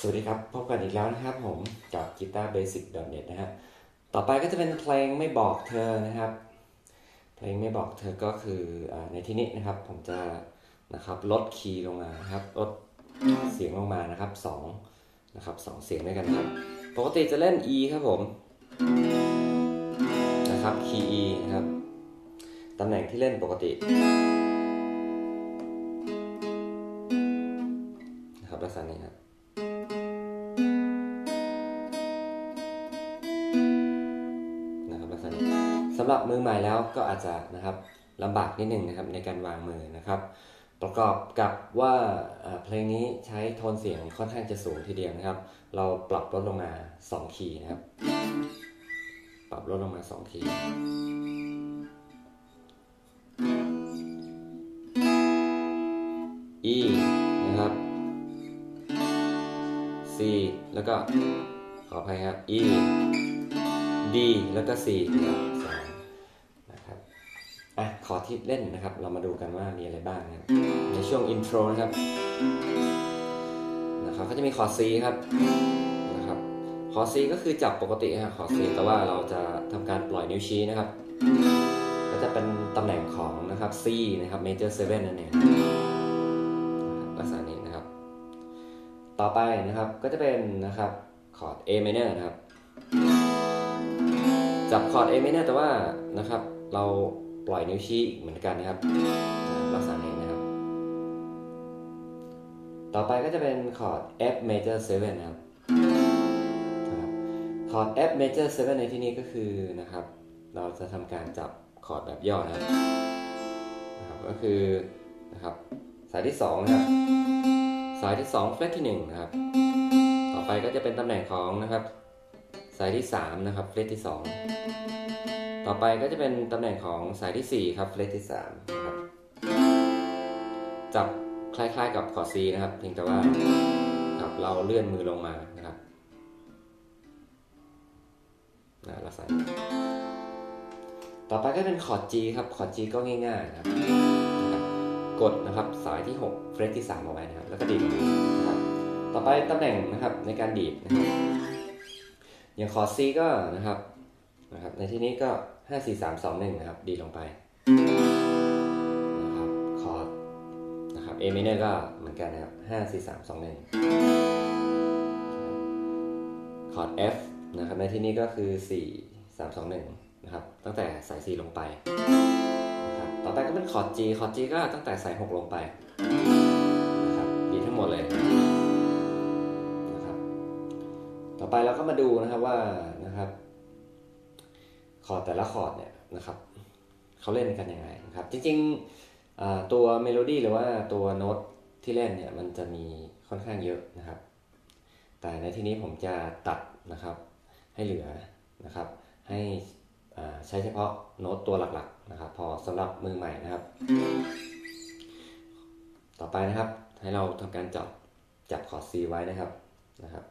สวัสดีครับ พบกันอีกแล้วนะครับผมกับ Guitar Basic net นะฮะต่อไปก็จะเป็นเพลงไม่บอกเธอนะครับ เพลงไม่บอกเธอก็คืออในที่นี้นะครับ ผมจะนะครับลดคีย์ลงมานะครับลดเสียงลงมานะครับสองนะครับสองเสียงด้วยกันครับปกติจะเล่น E ครับผมนะครับคีย์ E นะครับตำแหน่งที่เล่นปกตินะครับลักษณะนี้ครับ มือใหม่แล้วก็อาจจะนะครับลำบากนิดหนึ่งนะครับในการวางมือนะครับ ประกอบกับว่าเพลงนี้ใช้โทนเสียงค่อนข้างจะสูงทีเดียวนะครับ เราปรับลดลงมา 2 คีย์นะครับ ปรับลดลงมา 2 คีย์ E นะครับ C แล้วก็ขออภัยครับ E D แล้วก็ C นะครับสองนะครับ ขอที่เล่นนะครับ เรามาดูกันว่ามีอะไรบ้างนะครับในช่วงอินโทรนะครับนะครับก็จะมีคอร์ด C ครับนะครับคอร์ด C ก็คือจับปกติครับคอร์ด C แต่ว่าเราจะทำการปล่อยนิ้วชี้นะครับ ก็จะเป็นตำแหน่งของนะครับ C นะครับ major 7นั่นเองลักษณะนี้นะครับ ต่อไปนะครับก็จะเป็นนะครับคอร์ด A minor นะครับ จับคอร์ด A minor แต่ว่านะครับ เรา ปล่อยนิ้วชี้เหมือนกันนะครับลักษณะนี้นะครับ ต่อไปก็จะเป็นคอร์ด F major 7นะครับคอร์ด F major 7ในที่นี้ก็คือนะครับ เราจะทำการจับคอร์ดแบบย่อนะครับนะครับก็คือนะครับสายที่ 2 นะครับ สายที่ 2 เฟลที่ 1 นะครับ ต่อไปก็จะเป็นตำแหน่งของนะครับ สายที่ 3 นะครับเฟลที่ 2 ต่อไปก็จะเป็นตำแหน่งของสายที่ 4 ครับเฟลที่3นะครับจับคล้ายๆกับคอร์ด C นะครับ เพียงแต่ว่าครับเราเลื่อนมือลงมานะครับนะลักษณะต่อไปก็เป็นคอร์ด G ครับคอร์ด G ก็ง่ายๆนะครับ กดนะครับสายที่ 6 เฟรทที่ 3 เอาไว้นะครับ แล้วก็ดีดนะครับ ต่อไปตำแหน่งนะครับในการดีดนะครับอย่างคอร์ด C ก็นะครับนะครับ ในที่นี้ก็ 5 4 3 2 1นะครับ ดีลงไปนะครับคอร์ดนะครับ A minor ก็เหมือนกันนะครับ5 4 3 2 1คอร์ด F นะครับในที่นี้ก็คือ 4 3 2 1นะครับตั้งแต่สาย 4 ลงไปนะครับต่อไปก็เป็นคอร์ด G คอร์ด G ก็ตั้งแต่สาย 6 ลงไปนะครับดีทั้งหมดเลยนะครับต่อไปเราก็มาดูนะครับว่านะครับ คอร์ดแต่ละคอร์ดเนี่ยนะครับเขาเล่นกันยังไงนะครับ จริงๆตัวเมโลดี้หรือว่าตัวโน้ตที่เล่นเนี่ยมันจะมีค่อนข้างเยอะนะครับ แต่ในที่นี้ผมจะตัดนะครับให้เหลือนะครับ ให้ใช้เฉพาะโน้ตตัวหลักๆนะครับ พอสำหรับมือใหม่นะครับ ต่อไปนะครับให้เราทำการจับจับคอร์ด C ไว้นะครับนะครับ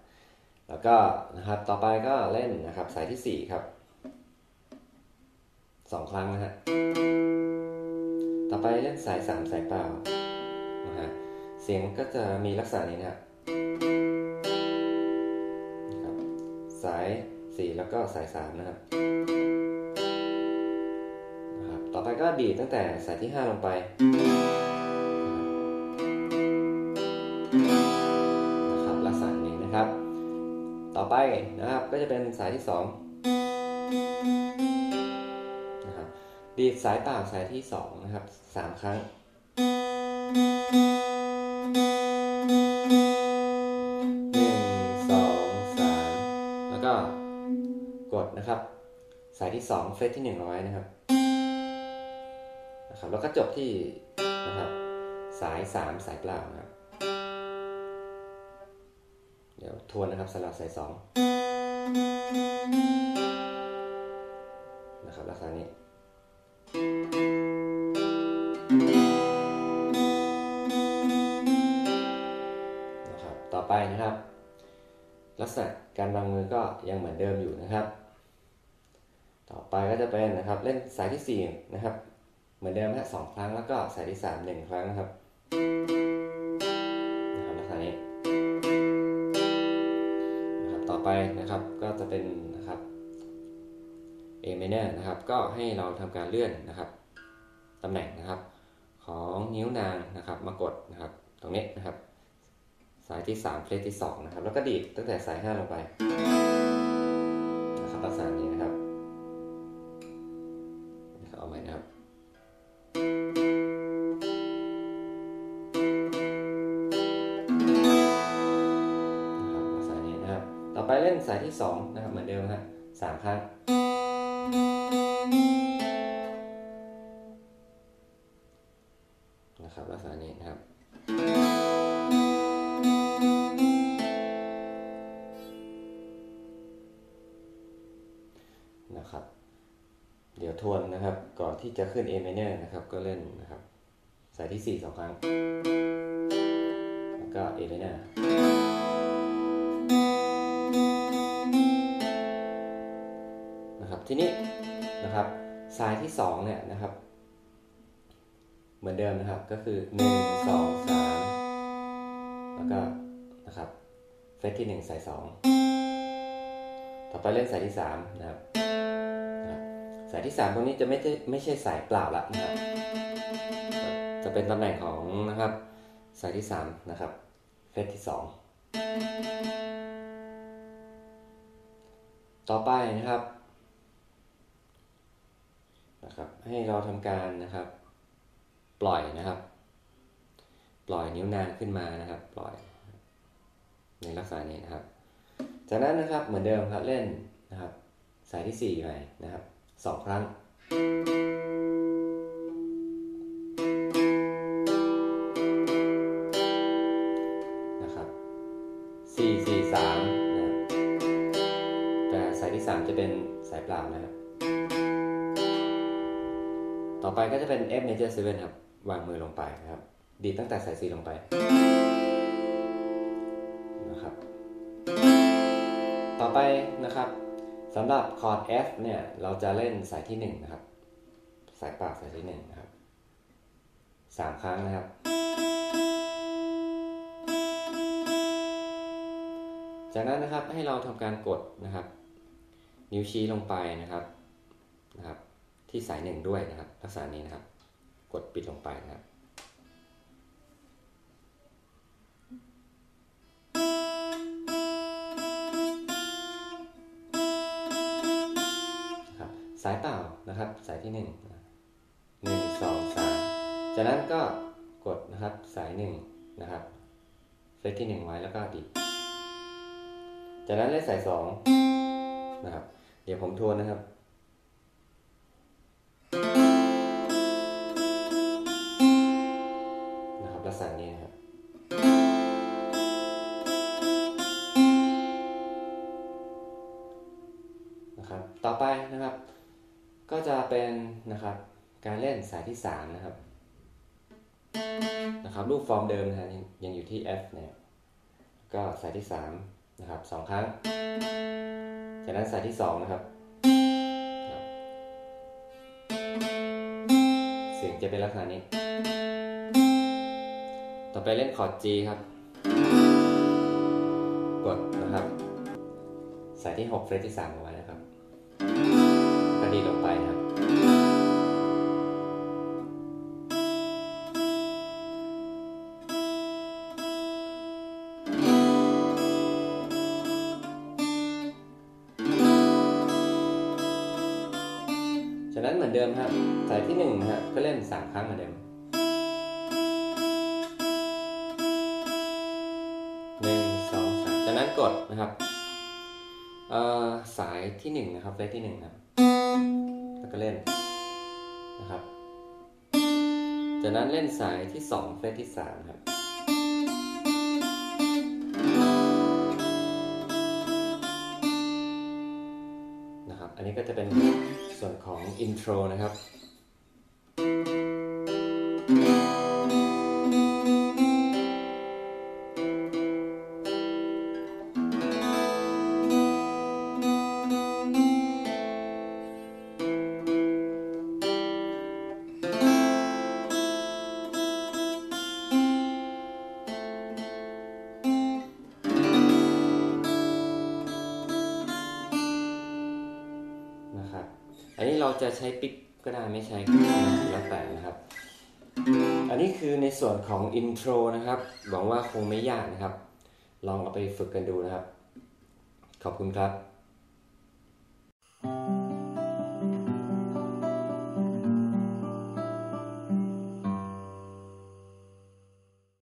แล้วก็นะครับต่อไปก็เล่นนะครับสายที่ 4 ครับ สองครั้งนะฮะ ต่อไปเล่นสาย3สายเปล่านะฮะ เสียงก็จะมีลักษณะนี้นะครับสาย4แล้วก็สาย3นะครับ ต่อไปก็ดีดตั้งแต่สายที่5ลงไปนะครับลักษณะนี้นะครับ ต่อไปนะครับก็จะเป็นสายที่2นะ ดีดสายเปล่าสายที่2นะครับ3ครั้ง หนึ่งสองสามแล้วก็กดนะครับ สายที่2เฟสที่1เอาไว้นะครับนะครับ แล้วก็จบที่นะครับ สาย3สายเปล่านะครับ เดี๋ยวทวนนะครับสลับสาย2นะครับลักษณะนี้ ไปนะครับ ลักษณะการวางมือก็ยังเหมือนเดิมอยู่นะครับ ต่อไปก็จะเป็นนะครับเล่นสายที่4นะครับเหมือนเดิมฮะสองครั้งแล้วก็สายที่สามหนึ่งครั้งนะครับนะครับลักษณะนี้นะครับก็จะเป็นนะครับ A minor นะครับ ก็ให้เราทำการเลื่อนนะครับตำแหน่งนะครับ ของนิ้วนางนะครับมากดนะครับ ตรงนี้นะครับ สายที่3เฟรตที่2นะครับ แล้วก็ดีดตั้งแต่สาย5ลงไปนะครับลักษณะนี้นะครับเอาใหม่นะครับนะครับลักษณะนี้นะครับต่อไปเล่นสายที่ 2 นะครับ เหมือนเดิมฮะสามครั้งนะครับลักษณะนี้นะครับ ยวทวนนะครับ ก่อนที่จะขึ้น A minor นะครับ ก็เล่นนะครับ สายที่ 4 2 ครั้ง แล้วก็ A minor นะครับ ทีนี้นะครับ สายที่ 2 เนี่ยนะครับ เหมือนเดิมนะครับ ก็คือ 1 2 3 แล้วก็นะครับ เฟสที่ 1 สาย 2 ต่อไปเล่นสายที่ 3 นะครับายที่ 3 ตรงนี้จะไม่ใช่ไม่ใช่สายเปล่าละนะครับ จะเป็นตำแหน่งของนะครับ สายที่ 3 นะครับ เฟสที่ 2 ต่อไปนะครับนะครับ ให้เราทำการนะครับ ปล่อยนะครับ ปล่อยนิ้วนางขึ้นมานะครับ ปล่อย ในลักษณะนี้นะครับ จากนั้นนะครับเหมือนเดิมครับเล่นนะครับ สายที่4ใหม่นะครับ สองครั้ง นะครับสี่สี่สามนะแต่สายที่3จะเป็นสายเปล่านะครับ ต่อไปก็จะเป็น F major 7ครับ วางมือลงไปนะครับ ดีตั้งแต่สาย C ลงไปนะครับ ต่อไปนะครับ สำหรับคอร์ด F เนี่ย เราจะเล่นสายที่1นะครับ สายปล่าสายที่1นะครับสามครั้งนะครับ จากนั้นนะครับให้เราทำการกดนะครับ นิ้วชี้ลงไปนะครับนะครับ ที่สายหนึ่งด้วยนะครับลักษณะนี้นะครับ กดปิดลงไปนะครับ สายเปล่านะครับ สายที่หนึ่งหนึ่งสองสามจากนั้นก็กดนะครับสายหนึ่งนะครับเฟสที่หนึ่งไว้แล้วก็ดิดจากนั้นเล่นสายสองนะครับ เดี๋ยวผมทวนนะครับนะครับลักษณะนี้นะครับนะครับ ต่อไปนะครับ ก็จะเป็นนะครับการเล่นสายที่สามนะครับนะครับรูปฟอร์มเดิมนะฮะยังอยู่ที่ F เนี่ยก็สายที่สามนะครับสองครั้ง จากนั้นสายที่สองนะครับ เสียงจะเป็นลักษณะนี้ ต่อไปเล่นคอร์ด G ครับ กดนะครับ สายที่ 6 เฟรตที่3เอาไว้ นะครับกระดีลงไปครับจากนั้นเหมือนเดิมครับสายที่1นะครับก็เล่น3ครั้งเหมือนเดิมหนึ่งสองสามจากนั้นกดนะครับสายที่1นะครับเลขที่1ครับ ก็เล่นนะครับ จากนั้นเล่นสายที่ 2 เฟสที่ 3 ครับ นะครับ อันนี้ก็จะเป็นส่วนของอินโทรนะครับ จะใช้ปิกก็ได้ไม่ใช้ก็ได้แล้วแต่นะครับ อันนี้คือในส่วนของอินโทรนะครับ หวังว่าคงไม่ยากนะครับ ลองเอาไปฝึกกันดูนะครับ ขอบคุณครับ